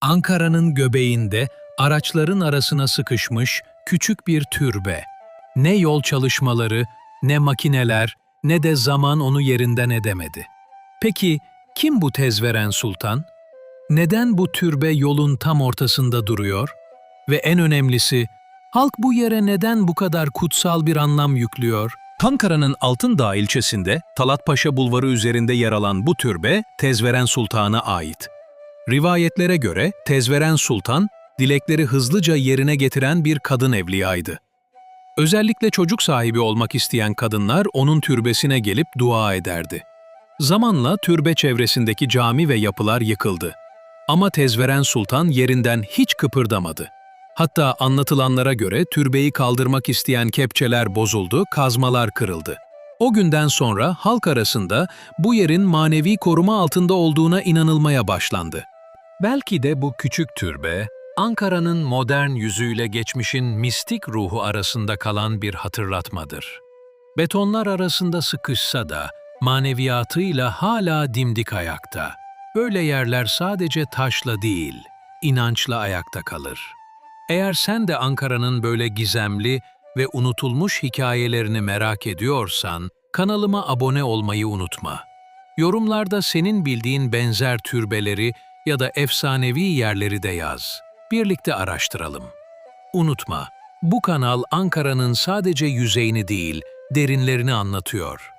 Ankara'nın göbeğinde araçların arasına sıkışmış küçük bir türbe. Ne yol çalışmaları, ne makineler, ne de zaman onu yerinden edemedi. Peki kim bu tezveren sultan? Neden bu türbe yolun tam ortasında duruyor? Ve en önemlisi, halk bu yere neden bu kadar kutsal bir anlam yüklüyor? Ankara'nın Altındağ ilçesinde Talatpaşa Bulvarı üzerinde yer alan bu türbe Tezveren Sultan'a ait. Rivayetlere göre Tezveren Sultan, dilekleri hızlıca yerine getiren bir kadın evliyaydı. Özellikle çocuk sahibi olmak isteyen kadınlar onun türbesine gelip dua ederdi. Zamanla türbe çevresindeki cami ve yapılar yıkıldı. Ama Tezveren Sultan yerinden hiç kıpırdamadı. Hatta anlatılanlara göre türbeyi kaldırmak isteyen kepçeler bozuldu, kazmalar kırıldı. O günden sonra halk arasında bu yerin manevi koruma altında olduğuna inanılmaya başlandı. Belki de bu küçük türbe, Ankara'nın modern yüzüyle geçmişin mistik ruhu arasında kalan bir hatırlatmadır. Betonlar arasında sıkışsa da maneviyatıyla hala dimdik ayakta. Böyle yerler sadece taşla değil, inançla ayakta kalır. Eğer sen de Ankara'nın böyle gizemli ve unutulmuş hikayelerini merak ediyorsan, kanalıma abone olmayı unutma. Yorumlarda senin bildiğin benzer türbeleri ya da efsanevi yerleri de yaz. Birlikte araştıralım. Unutma, bu kanal Ankara'nın sadece yüzeyini değil, derinlerini anlatıyor.